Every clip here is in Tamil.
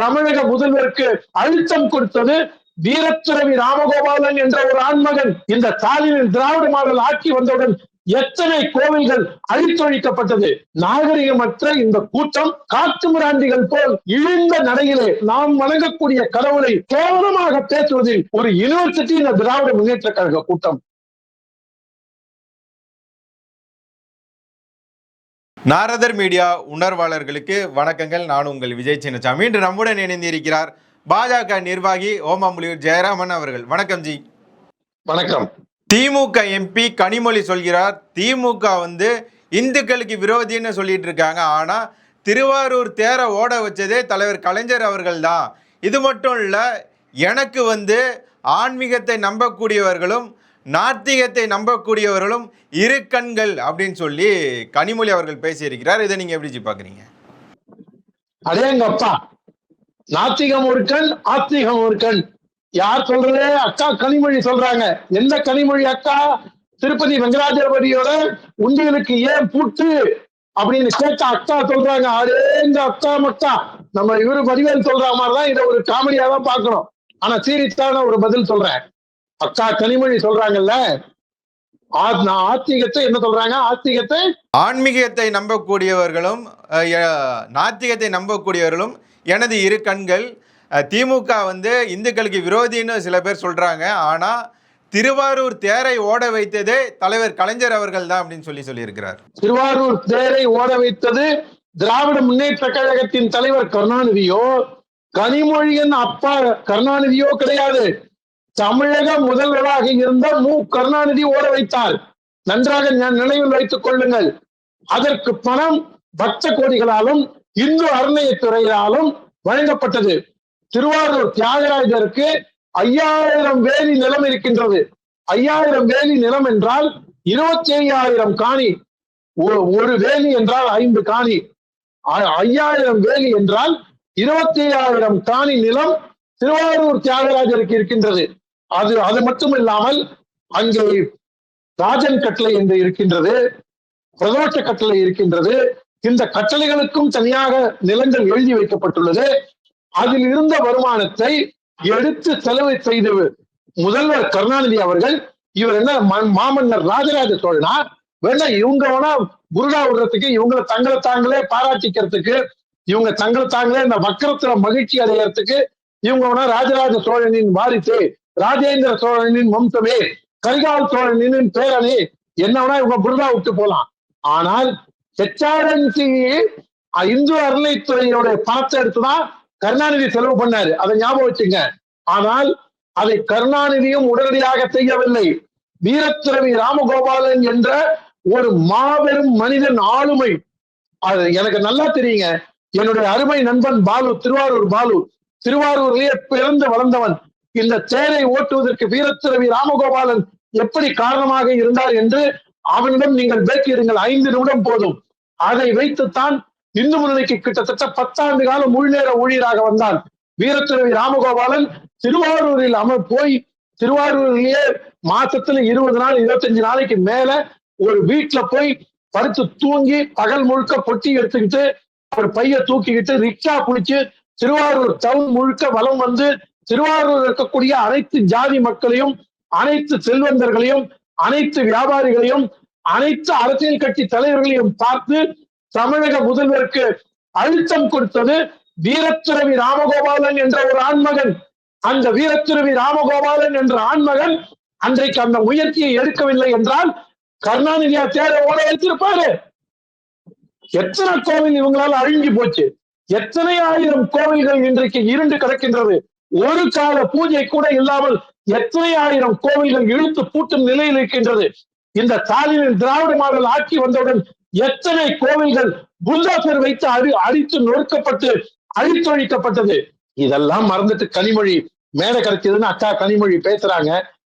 தமிழக முதல்வருக்கு அழுத்தம் கொடுத்தது வீரத்துறவி ராமகோபாலன் என்ற ஒரு ஆண்மகன். இந்த ஸ்டாலினின் திராவிட மாடல் ஆட்சி வந்தவுடன் எத்தனை கோவில்கள் அழித்தொழிக்கப்பட்டது. நாகரிகமற்ற இந்த கூட்டம் காட்டு மிராண்டிகள் போல் இழிந்த நடையிலே நாம் வணங்கக்கூடிய கடவுளை கேவலமாக பேசுவதில் ஒரு யூனிவர்சிட்டி இந்த திராவிட முன்னேற்ற கழக கூட்டம். நாரதர் மீடியா உணர்வாளர்களுக்கு வணக்கங்கள். நான் உங்கள் விஜய் சின்னசாமி. இன்று நம்முடன் இணைந்திருக்கிறார் பாஜக நிர்வாகி ஓமாம்புலியூர் ஜெயராமன் அவர்கள். வணக்கம் ஜி. வணக்கம். திமுக எம்பி கனிமொழி சொல்கிறார் திமுக வந்து இந்துக்களுக்கு விரோதின்னு சொல்லிட்டு இருக்காங்க. ஆனா திருவாரூர் தேரை ஓட வச்சதே தலைவர் கலைஞர் அவர்கள் தான். இது மட்டும் இல்ல எனக்கு வந்து ஆன்மீகத்தை நம்பக்கூடியவர்களும் நாத்திகத்தை நம்பக்கூடியவர்களும் இரு கண்கள் அப்படின்னு சொல்லி கனிமொழி அவர்கள் பேசியிருக்கிறார். இதை நீங்க எப்படி பாக்குறீங்க? அடேங்கப்பா நாத்திகம் ஒரு கண் ஆத்திகம் ஒரு கண். யார் சொல்றது அக்கா கனிமொழி சொல்றாங்க. எந்த கனிமொழி அக்கா? திருப்பதி வெங்கடாஜலபதியோட உண்டியலுக்கு ஏன் பூட்டு அப்படின்னு கேட்ட அக்கா சொல்றாங்க. அடேங்க அக்கா மக்கா. நம்ம இவரு பதிவேல் சொல்ற மாதிரிதான் இதை ஒரு காமெடியா தான் பாக்கணும் ஆனா சீரியஸான ஒரு பதில் சொல்றேன். அக்கா கனிமொழி சொல்றாங்கல்ல? ஆத்திகத்தை என்ன சொல்றாங்க? ஆத்திகத்தை? ஆன்மீகத்தை நம்பக்கூடியவர்களும் நாத்திகத்தை நம்பக்கூடியவர்களும் எனது இரு கண்கள் திமுக வந்து இந்துக்களுக்கு விரோதின்னு சில பேர் சொல்றாங்க. ஆனா திருவாரூர் தேரை ஓட வைத்ததே தலைவர் கலைஞர் அவர்கள் தான் அப்படின்னு சொல்லி சொல்லியிருக்கிறார். திருவாரூர் தேரை ஓட வைத்தது திராவிட முன்னேற்ற கழகத்தின் தலைவர் கருணாநிதியோ? கனிமொழியின் அப்பா கருணாநிதியோ கிடையாது. தமிழக முதல்வராக இருந்த மு. கருணாநிதி ஓட வைத்தார். நன்றாக நினைவில் வைத்துக் கொள்ளுங்கள். அதற்கு பணம் பக்த கோடிகளாலும் இந்து அறநிலையத்துறையாலும் வழங்கப்பட்டது. திருவாரூர் தியாகராஜருக்கு ஐயாயிரம் வேலி நிலம் இருக்கின்றது. ஐயாயிரம் வேலி நிலம் என்றால் இருபத்தி ஐயாயிரம் காணி ஒரு வேலி என்றால் ஐந்து காணி. ஐயாயிரம் வேலி என்றால் இருபத்தி ஐயாயிரம் காணி நிலம் திருவாரூர் தியாகராஜருக்கு இருக்கின்றது. அது அது மட்டும் இல்லாமல் அங்கே ராஜன் கட்டளை என்று இருக்கின்றது பிரதோஷ கட்டளை இருக்கின்றது இந்த கட்டளைகளுக்கும் தனியாக நிலங்கள் எழுதி வைக்கப்பட்டுள்ளது. அதில் இருந்த வருமானத்தை எடுத்து செலவு செய்து முதல்வர் கருணாநிதி அவர்கள் இவர் என்ன மாமன்னர் ராஜராஜ சோழனா? வேணா இவங்க வேணா புருடா விடுறதுக்கு இவங்களை தங்களை தாங்களே பாராட்டிக்கிறதுக்கு இவங்க தங்களை தாங்களே இந்த வக்கரத்துல மகிழ்ச்சி அடையறதுக்கு இவங்க வேணா ராஜராஜ சோழனின் வாரிசு. ராஜேந்திர சோழனின் வம்சமே கரிகால் சோழனின் பேரனே என்னவனா இவங்க புரிதா விட்டு போலாம். ஆனால் ஹெச்ஆர்என்சி இந்து அறநிலைத்துறையோட பணத்தை எடுத்துதான் கருணாநிதி செலவு பண்ணாரு. அதை ஞாபகம் வச்சுங்க. ஆனால் அதை கருணாநிதியும் உடனடியாக செய்யவில்லை. வீரத்துறவி ராமகோபாலன் என்ற ஒரு மாபெரும் மனிதன் ஆளுமை. அது எனக்கு நல்லா தெரியுங்க. என்னுடைய அருமை நண்பன் பாலு திருவாரூர் பாலு. திருவாரூர்லயே பிறந்து வளர்ந்தவன். இந்த தேரை ஓட்டுவதற்கு வீரத்துறவி ராமகோபாலன் எப்படி காரணமாக இருந்தார் என்று அவனிடம் நீங்கள் பேட்டியிடுங்கள் ஐந்து நிமிடம் போதும். அதை வைத்துத்தான் இந்து முன்னணிக்கு கிட்டத்தட்ட பத்தாண்டு காலம் உள்நேர ஊழியராக வந்தான். வீரத்துறவி ராமகோபாலன் திருவாரூரில் அமர் போய் திருவாரூரிலேயே மாசத்துல இருபது நாள் இருபத்தஞ்சு நாளைக்கு மேல ஒரு வீட்டுல போய் படுத்து தூங்கி பகல் முழுக்க பொட்டி எடுத்துக்கிட்டு ஒரு பைய தூக்கிக்கிட்டு ரிக்ஷா குளிச்சு திருவாரூர் டவுன் முழுக்க வலம் வந்து திருவாரூர் இருக்கக்கூடிய அனைத்து ஜாதி மக்களையும் அனைத்து செல்வந்தர்களையும் அனைத்து வியாபாரிகளையும் அனைத்து அரசியல் கட்சி தலைவர்களையும் பார்த்து தமிழக முதல்வருக்கு அழுத்தம் கொடுத்தது வீரத்துறவி ராமகோபாலன் என்ற ஒரு ஆண்மகன். அந்த வீரத்துறவி ராமகோபாலன் என்ற ஆண்மகன் அன்றைக்கு அந்த முயற்சியை எடுக்கவில்லை என்றால் கருணாநிதியா தேர ஓட எத்தனை கோவில் இவங்களால அழிஞ்சு போச்சு. எத்தனை ஆயிரம் கோவில்கள் இன்றைக்கு இருண்டு கிடக்கின்றது. ஒரு கால பூஜை கூட இல்லாமல் எத்தனை ஆயிரம் கோவில்கள் இழுத்து பூட்டும் நிலையில் இருக்கின்றது. இந்த ஸ்டாலினின் திராவிட மாடல் ஆட்சி வந்தவுடன் எத்தனை கோவில்கள் புல்டாசர் வைத்து அடி அடித்து நொறுக்கப்பட்டு அழித்தொழிக்கப்பட்டது இதெல்லாம் மறந்துட்டு கனிமொழி மேடை கிடைச்சதுன்னு அக்கா கனிமொழி பேசுறாங்க.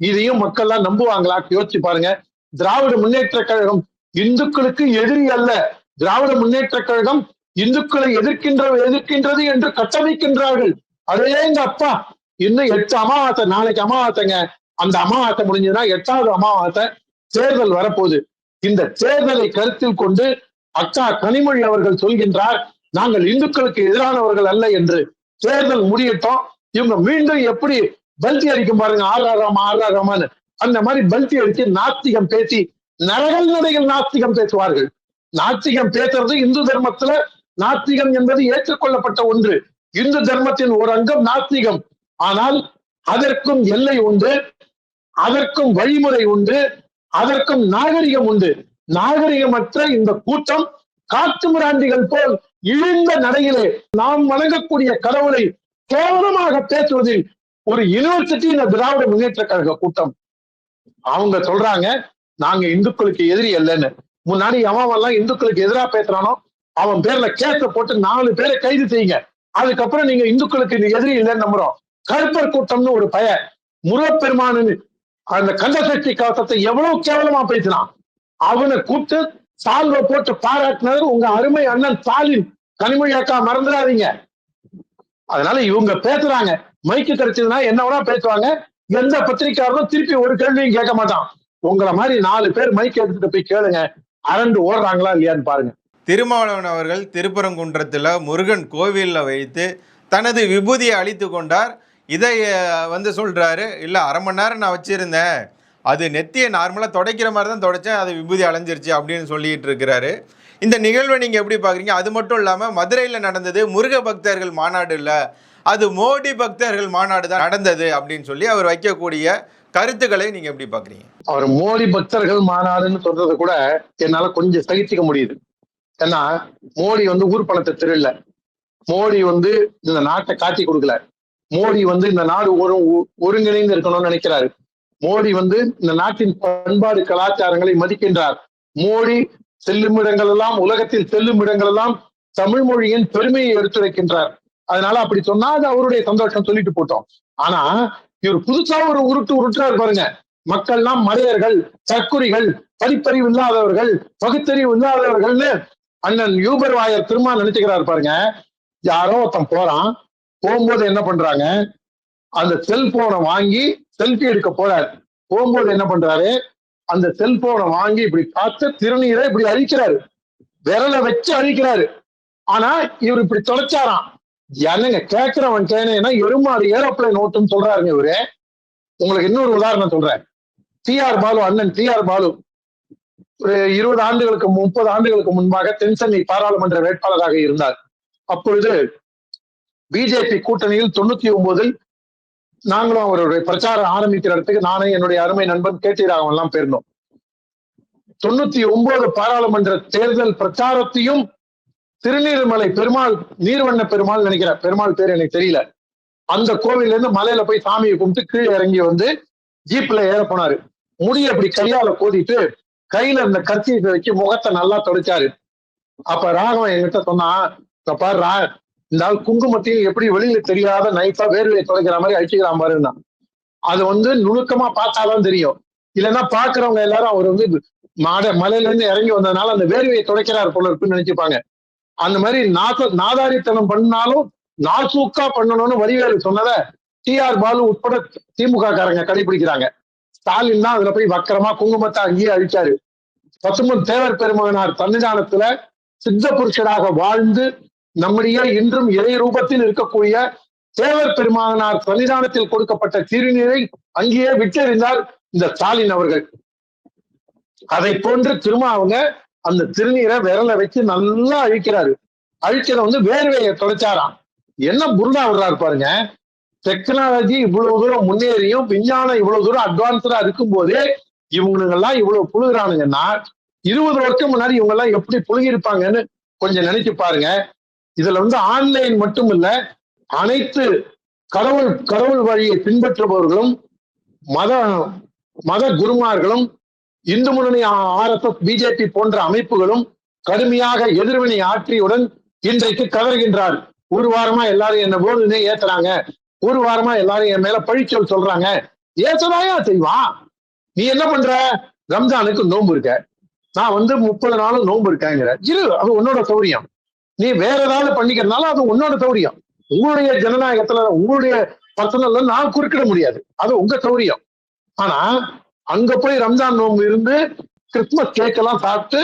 இதையும் மக்கள்லாம் நம்புவாங்களா? யோசிச்சு பாருங்க. திராவிட முன்னேற்ற கழகம் இந்துக்களுக்கு எதிரி அல்ல. திராவிட முன்னேற்ற கழகம் இந்துக்களை எதிர்க்கின்ற எதிர்க்கின்றது என்று கட்டமைக்கின்றார்கள். அதே அப்பா. இன்னும் எட்டு அமாவாசை நாளைக்கு அமாவாசைங்க. அந்த அமாவாசை முடிஞ்சதுன்னா எட்டாவது அமாவாசை தேர்தல் வரப்போகுது. இந்த தேர்தலை கருத்தில் கொண்டு அக்கா கனிமொழி அவர்கள் சொல்கின்றார் நாங்கள் இந்துக்களுக்கு எதிரானவர்கள் அல்ல என்று தேர்தல் முடியட்டும். இவங்க மீண்டும் எப்படி பல்தி அடிக்கும் பாருங்க ஆறாராமா ஆறாராமான்னு அந்த மாதிரி பல்தி அடித்து நாத்திகம் பேசி நரகல் நடைகள் நாத்திகம் பேசுவார்கள். நாத்திகம் பேசுறது இந்து தர்மத்துல நாத்திகம் என்பது ஏற்றுக்கொள்ளப்பட்ட ஒன்று. இந்து தர்மத்தின் ஒரு அங்கம் நாத்திகம். ஆனால் அதற்கும் எல்லை உண்டு அதற்கும் வழிமுறை உண்டு அதற்கும் நாகரிகம் உண்டு. நாகரிகமற்ற இந்த கூட்டம் காட்டு மிராண்டிகள் போல் இழிந்த நடையிலே நாம் வணங்கக்கூடிய கடவுளை கேவலமாக பேசுவதில் ஒரு யூனிவர்சிட்டி இந்த திராவிட முன்னேற்ற கழக கூட்டம். அவங்க சொல்றாங்க நாங்க இந்துக்களுக்கு எதிரி அல்லன்னு. முன்னாடி அவன் எல்லாம் இந்துக்களுக்கு எதிராக பேசுறானோ அவன் பேர்ல கேஸ போட்டு நாலு பேரை கைது செய்யுங்க. அதுக்கப்புறம் நீங்க இந்துக்களுக்கு எதிரி இல்லைன்னு நம்புறோம். கருப்பர் கூட்டம்னு ஒரு பய முருகப்பெருமானு அந்த கந்தசக்தி கவசத்தை எவ்வளவு கேவலமா பேசினான் அவனை கூப்பிட்டு சால்வை போட்டு பாராட்டினது உங்க அருமை அண்ணன் ஸ்டாலின் கனிமொழி அக்கா மறந்துடாதீங்க. அதனால இவங்க பேசுறாங்க. மைக்கு கிடைச்சதுன்னா என்ன வேணா பேசுவாங்க. எந்த பத்திரிக்கையாளரும் திருப்பி ஒரு கேள்வியும் கேட்க மாட்டான். உங்களை மாதிரி நாலு பேர் மைக் எடுத்துட்டு போய் கேளுங்க. அரண்டு ஓடுறாங்களா இல்லையான்னு பாருங்க. திருமாவளவன் அவர்கள் திருப்பரங்குன்றத்தில் முருகன் கோவிலில் வைத்து தனது விபூதியை அழித்து கொண்டார். இதை வந்து சொல்கிறாரு இல்லை அரை மணி நேரம் நான் வச்சுருந்தேன். அது நெத்தியை நார்மலாக துடைக்கிற மாதிரி தான் துடைச்சேன். அது விபூதி அலைஞ்சிருச்சு அப்படின்னு சொல்லிட்டு இருக்கிறாரு. இந்த நிகழ்வை நீங்கள் எப்படி பார்க்குறீங்க அது மட்டும் இல்லாமல் மதுரையில் நடந்தது முருக பக்தர்கள் மாநாடு இல்லை அது மோடி பக்தர்கள் மாநாடு தான் நடந்தது அப்படின்னு சொல்லி அவர் வைக்கக்கூடிய கருத்துக்களை நீங்கள் எப்படி பார்க்குறீங்க அவர் மோடி பக்தர்கள் மாநாடுன்னு சொல்றதை கூட என்னால கொஞ்சம் சகிச்சுக்க முடியுது. ஏன்னா மோடி வந்து ஊர் பணத்தை திருடல. மோடி வந்து இந்த நாட்டை காட்டி கொடுக்கல. மோடி வந்து இந்த நாடு ஒரு ஒருங்கிணைந்து இருக்கணும்னு நினைக்கிறாரு. மோடி வந்து இந்த நாட்டின் பண்பாடு கலாச்சாரங்களை மதிக்கின்றார். மோடி செல்லும் இடங்கள் எல்லாம் உலகத்தில் செல்லும் இடங்கள் எல்லாம் தமிழ் மொழியின் பெருமையை எடுத்துரைக்கின்றார். அதனால அப்படி சொன்னா அது அவருடைய சந்தோஷம் சொல்லிட்டு போட்டோம். ஆனா இவர் புதுசா ஒரு உருட்டு உருட்டுறாரு பாருங்க. மக்கள்லாம் மலையர்கள் தற்குறிகள் படிப்பறிவு இல்லாதவர்கள் பகுத்தறிவு இல்லாதவர்கள்னு அண்ணன் யூபர் வாயர் திரும்ப நினைச்சுக்கிறாரு பாருங்க. யாரோ ஒருத்தன் போறான். போகும்போது என்ன பண்றாங்க? அந்த செல்போனை வாங்கி செல்ஃபி எடுக்க போறாரு. போகும்போது என்ன பண்றாரு? அந்த செல்போனை வாங்கி இப்படி பார்த்து திருநீரை இப்படி அழிக்கிறாரு விரலை வச்சு அழிக்கிறாரு ஆனா இவர் இப்படி தொலைச்சாராம். என்னங்க கேட்கிறவன் கேனேன்னா எருமாறு ஏரோப்ளைன் ஓட்டுன்னு சொல்றாருங்க இவரு. உங்களுக்கு இன்னொரு உதாரணம் சொல்றேன். டிஆர் பாலு அண்ணன் டிஆர் பாலு. ஒரு இருபது ஆண்டுகளுக்கு முப்பது ஆண்டுகளுக்கு முன்பாக தென்சென்னை பாராளுமன்ற வேட்பாளராக இருந்தார். அப்பொழுது பிஜேபி கூட்டணியில் தொண்ணூத்தி ஒன்பதில் நாங்களும் அவருடைய பிரச்சாரம் ஆரம்பிக்கிற இடத்துக்கு நானும் என்னுடைய அருமை நண்பன் கேட்டி ராகவன் எல்லாம் போயிருந்தோம். தொண்ணூத்தி ஒன்பது பாராளுமன்ற தேர்தல் பிரச்சாரத்தையும் திருநீர்மலை பெருமாள் நீர்வண்ண பெருமாள் நினைக்கிறேன் பெருமாள் பேர் எனக்கு தெரியல. அந்த கோவில்ல இருந்து மலையில போய் சாமியை கும்பிட்டு கீழே இறங்கி வந்து ஜீப்ல ஏற போனாரு. முடிய அப்படி கையால கோதிட்டு கையில இருந்த கத்தியை வச்சு முகத்தை நல்லா தொடைச்சாரு. அப்ப ராகவன் என்கிட்ட சொன்னா "இங்க பாரு ரா இந்த ஆள் குங்குமத்தையும் எப்படி வெளியில தெரியாத நைஃபா வேர்வையை துடைக்கிற மாதிரி அழிச்சுக்கிறான் பாருன்னா. அது வந்து நுணுக்கமா பார்த்தாதான் தெரியும். இல்லைன்னா பாக்குறவங்க எல்லாரும் அவர் வந்து மாட மலையில இருந்து இறங்கி வந்ததுனால அந்த வேர்வையை துடைக்கிறார் போல இருக்குன்னு நினைச்சுப்பாங்க. அந்த மாதிரி நாச நாதாரித்தனம் பண்ணாலும் நாசூக்கா பண்ணணும்னு வடிவேலு சொன்னத டிஆர் பாலு உட்பட திமுக காரங்க கடைபிடிக்கிறாங்க. ஸ்டாலின் தான் அதுல போய் வக்கரமா குங்குமத்தை அங்கேயே அழிச்சாரு. பசுமன் தேவர் பெருமானார் சன்னிதானத்துல சித்த புருஷராக வாழ்ந்து நம்முடைய இன்றும் இறை ரூபத்தில் இருக்கக்கூடிய தேவர் பெருமானார் சன்னிதானத்தில் கொடுக்கப்பட்ட திருநீரை அங்கேயே விட்டெறிந்தார் இந்த ஸ்டாலின் அவர்கள். அதை போன்று திரும்ப அவங்க அந்த திருநீரை விரல வச்சு நல்லா அழிக்கிறாரு. அழிக்கிறத வந்து வேர்வையை தொலைச்சாராம் என்ன புருடா விடுறாரு பாருங்க. டெக்னாலஜி இவ்வளவு தூரம் முன்னேறியும் விஞ்ஞானம் இவ்வளவு தூரம் அட்வான்ஸ்டா இருக்கும் போதே இவங்களுங்கெல்லாம் இவ்வளவு புழுகிறானுங்கன்னா இருபது வருஷம் முன்னாடி இவங்க எல்லாம் எப்படி புழுகிருப்பாங்கன்னு கொஞ்சம் நினைச்சு பாருங்க. இதுல வந்து ஆன்லைன் மட்டும் இல்ல அனைத்து கடவுள் கடவுள் வழியை பின்பற்றுபவர்களும் மத மத குருமார்களும் இந்து முன்னணி ஆர்எஸ்எஸ் பிஜேபி போன்ற அமைப்புகளும் கடுமையாக எதிர்வினை ஆற்றியுடன் இன்றைக்கு கதறுகின்றார் ஒரு வாரமா எல்லாரும் என்ன போதுன்னே ஏத்துறாங்க. ஒரு வாரமா எல்லாரும் என் மேல பழிச்சொல் சொல்றாங்க. ஏசதாயா செய்வான்? நீ என்ன பண்ற? ரம்ஜானுக்கு நோன்பு இருக்க. நான் வந்து முப்பது நாளும் நோன்பு இருக்கேங்கிற. இரு அது உன்னோட சௌரியம். நீ வேற ஏதாவது பண்ணிக்கிறதுனால அது உன்னோட சௌரியம். உங்களுடைய ஜனநாயகத்துல உங்களுடைய பர்சனல்ல நான் குறுக்கிட முடியாது. அது உங்க சௌரியம். ஆனா அங்க போய் ரம்ஜான் நோம்பு இருந்து கிறிஸ்துமஸ் கேக் எல்லாம் சாப்பிட்டு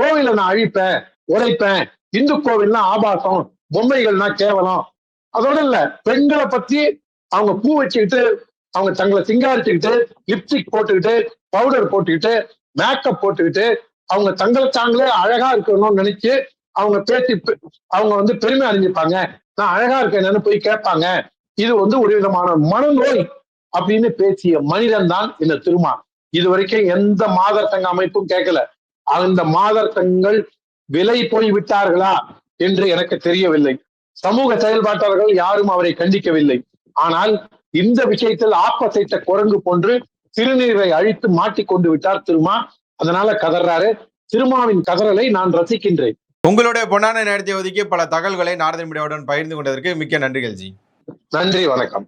கோவில நான் அழிப்பேன் உழைப்பேன் இந்து கோவில்னா ஆபாசம் பொம்மைகள்னா கேவலம். அதோட இல்ல பெண்களை பத்தி அவங்க பூ வச்சுக்கிட்டு அவங்க தங்களை சிங்காரிச்சுக்கிட்டு லிப்ஸ்டிக் போட்டுக்கிட்டு பவுடர் போட்டுக்கிட்டு மேக்கப் போட்டுக்கிட்டு அவங்க தங்களை தாங்களே அழகா இருக்கணும்னு நினைச்சு அவங்க பேசி பெ- அவங்க வந்து பெருமை அடைஞ்சுப்பாங்க. நான் அழகா இருக்கேன்னு போய் கேட்பாங்க. இது வந்து ஒரு விதமான மனநோய் அப்படின்னு பேசிய மனிதன் தான் இந்த திருமா. இது வரைக்கும் எந்த மாதர் சங்க அமைப்பும் கேட்கல. அந்த மாதர் சங்கங்கள் விலை போய் விட்டார்களா என்று எனக்கு தெரியவில்லை. சமூக செயல்பாட்டாளர்கள் யாரும் அவரை கண்டிக்கவில்லை. ஆனால் இந்த விஷயத்தில் ஆப்பசைத்த குரங்கு போன்று சிறுநீரை அழித்து மாட்டிக்கொண்டு விட்டார் திருமா. அதனால கதறாரு திருமாவின் கதறலை நான் ரசிக்கின்றேன். உங்களுடைய பொன்னான நேரத்தை ஒதுக்கி பல தகவல்களை நாரதன் மீடியாவுடன் பகிர்ந்து கொண்டதற்கு மிக்க நன்றிகள் ஜி. நன்றி வணக்கம்.